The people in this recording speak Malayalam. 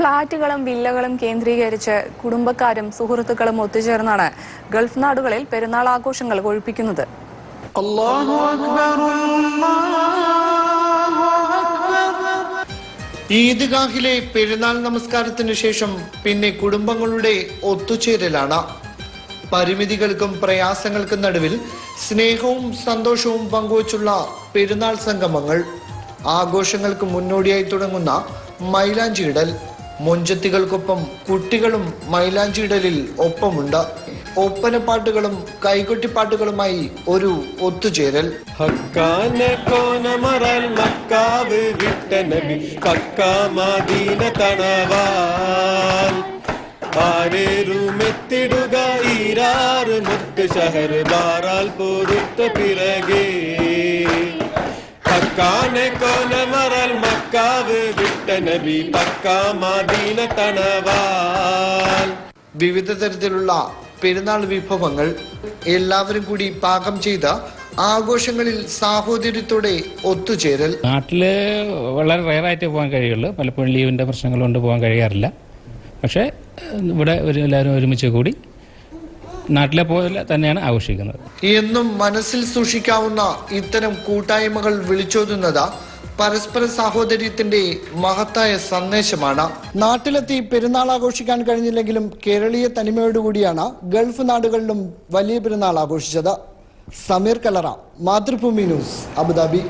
ഫ്ളാറ്റുകളും വില്ലകളും കേന്ദ്രീകരിച്ച് കുടുംബക്കാരും സുഹൃത്തുക്കളും ഒത്തുചേർന്നാണ് ഗൾഫ് നാടുകളിൽ പെരുന്നാൾ ആഘോഷങ്ങൾ കൊഴുപ്പിക്കുന്നത്. ഈദ്ഗാഹിലെ പെരുന്നാൾ നമസ്കാരത്തിനു ശേഷം പിന്നെ കുടുംബങ്ങളുടെ ഒത്തുചേരലാണ്. പരിമിതികൾക്കും പ്രയാസങ്ങൾക്കും നടുവിൽ സ്നേഹവും സന്തോഷവും പങ്കുവച്ചുള്ള പെരുന്നാൾ സംഗമങ്ങൾ. ആഘോഷങ്ങൾക്ക് മുന്നോടിയായി തുടങ്ങുന്ന മൈലാഞ്ചിയിടൽ. മൊഞ്ചത്തികൾക്കൊപ്പം കുട്ടികളും മൈലാഞ്ചിടലിൽ ഒപ്പമുണ്ട്. ഒപ്പനപ്പാട്ടുകളും കൈകൊട്ടിപ്പാട്ടുകളുമായി ഒരു ഒത്തുചേരൽ. മക്കാവ് വിട്ട നബി മദീന തണവാൽ ആരേറുമെത്തിടുക ഈരാറ് മുത്ത് ഷഹർ ബാറാൽ പൊരുത്ത ഹക്കാനെ കോന കോനമറൽ മക്കാവ് വിട്ട നബി പക്ക മദീന തണവാൽ വിവിധ തരത്തിലുള്ള പെരുന്നാൾ വിഭവങ്ങൾ എല്ലാവരും കൂടി പാകം ചെയ്ത ആഘോഷങ്ങളിൽ സാഹോദര്യത്തോടെ ഒത്തുചേരൽ. നാട്ടിൽ വളരെ റയറായിട്ട് പോകാൻ കഴിയുള്ളൂ. പലപ്പോഴും ലീവിന്റെ പ്രശ്നങ്ങൾ കൊണ്ട് പോകാൻ കഴിയാറില്ല. പക്ഷേ ഇവിടെ ഒരു എല്ലാവരും ഒരുമിച്ച് കൂടി നാട്ടിലെ പോലെ തന്നെയാണ് ആഘോഷിക്കുന്നത്. എന്നും മനസ്സിൽ സൂക്ഷിക്കാവുന്ന ഇത്തരം കൂട്ടായ്മകൾ വിളിച്ചോതുന്നത് പരസ്പര സാഹോദര്യത്തിന്റെ മഹത്തായ സന്ദേശമാണ്. നാട്ടിലെത്തി പെരുന്നാൾ ആഘോഷിക്കാൻ കഴിഞ്ഞില്ലെങ്കിലും കേരളീയ തനിമയോടുകൂടിയാണ് ഗൾഫ് നാടുകളിലും വലിയ പെരുന്നാൾ ആഘോഷിച്ചത്. Sameer Kalara Mathrubhumi news Abu Dhabi.